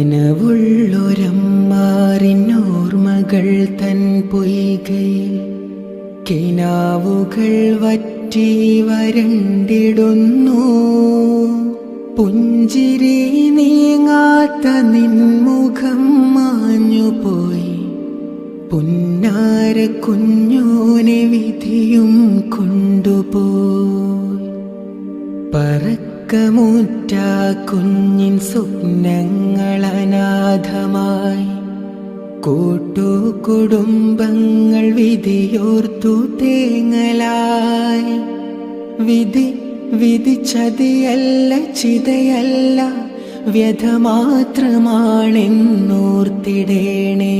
നനവുള്ളൊരമ്മാറിനോർമ്മകൾ തൻ പൊയ്കയിൽ കിനാവുകൾ വറ്റി വരണ്ടിടുന്നു. പുഞ്ചിരി നീങ്ങാത്ത നിൻമുഖം മാഞ്ഞുപോയി. പുന്നാര കുഞ്ഞോനെ വിധിയും കൊണ്ടുപോയി പറക്കമുറ്റ കുഞ്ഞിൻ സ്വപ്നങ്ങളനാഥമായി കൂട്ടു കുടുംബങ്ങൾ വിധിയോർത്തു തേങ്ങലായി. വിധി വിധിച്ചതിയല്ല ചിതയല്ല വ്യഥ മാത്രമാണെന്നോർത്തിടേണേ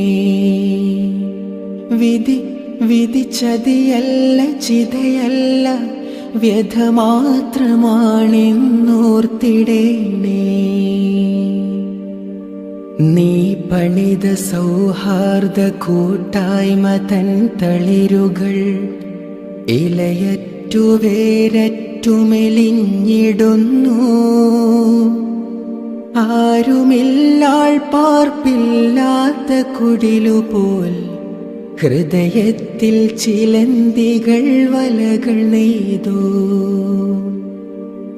വിധി വിധിച്ചതിയല്ല ചിതയല്ല വ്യഥ മാത്രമാണെന്നോർത്തിടേണേ. നീ പണിത സൗഹാർദ്ദ കൂട്ടായ്മ തൻ തളിരുകൾ ഇലയറ്റു വേരറ്റു ആരുമില്ലാൾ പാർപ്പില്ലാത്ത കുടിലുപോൽ ഹൃദയത്തിൽ ചിലന്തികൾ വലകൾ നെയ്തു.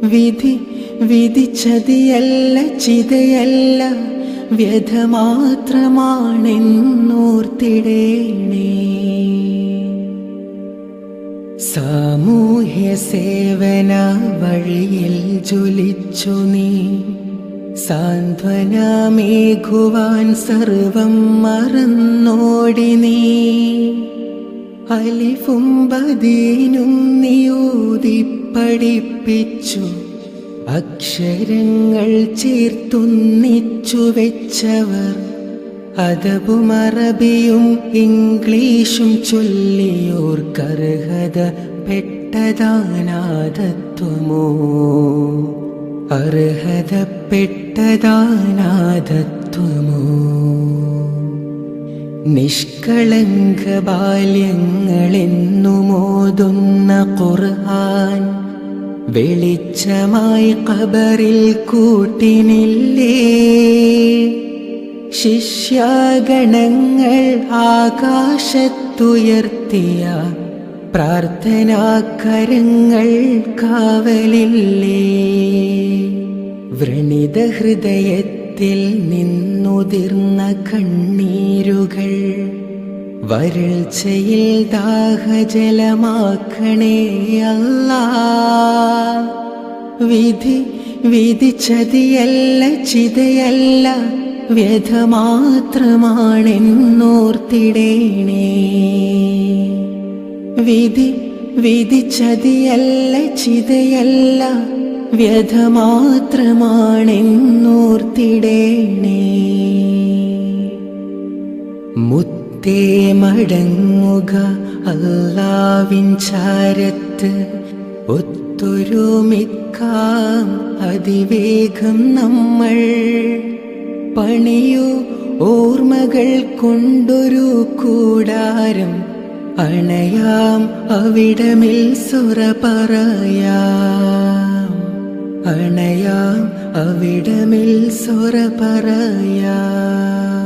വിധി വിധിച്ചതിയല്ല ചിതയല്ല വ്യഥ മാത്രമാണെന്നോർത്തിടേണേ സാമൂഹ്യ സേവന വഴിയിൽ ജ്വലിച്ചു നീ. സാന്ത്വനമേഘുവാൻ സർവം മറന്നോടി നീ. അലിഫും ബദീനും നിയൂതി പഠിപ്പിച്ചു അക്ഷരങ്ങൾ ചേർത്തുന്നിച്ചു വെച്ചവർ. അതബും അറബിയും ഇംഗ്ലീഷും ചൊല്ലിയോർക്കർഹത പെട്ടതാനാഥത്വമോ അർഹതപ്പെട്ടതാനാഥത്വമോ നിഷ്കളങ്ക ബാല്യങ്ങളെന്നുമോതുന്ന ഖുർആൻ വെളിച്ചമായി കബറിൽ കൂട്ടിനില്ലേ? ശിഷ്യാഗണങ്ങൾ ആകാശത്തുയർത്തിയ പ്രാർത്ഥനാകരങ്ങൾ കാവലില്ലേ? വ്രണിത ഹൃദയത്തിൽ നിന്നുതിർന്ന കണ്ണീരുകൾ വരൾച്ചയിൽ ദാഹജലമാക്കണേ അല്ല. വിധി വിധിച്ചതിയല്ല ചിതയല്ല വ്യഥ മാത്രമാണെന്നോർത്തിടേണേ വിധി വിധിച്ചതിയല്ല ചിതയല്ല വ്യഥ മാത്രമാണെന്നോർത്തിടേണേ മുത്തേ മടങ്ങുക അല്ലാവിൻ ചാരത്ത് ഒത്തൊരുമിക്കാം അതിവേഗം നമ്മൾ. പണിയൂ ഓർമ്മകൾ കൊണ്ടൊരു കൂടാരം അണയാം അവിടമിൽ സുറ പറയാം. അണയാം അവിടമിൽ സുറ പറയാം.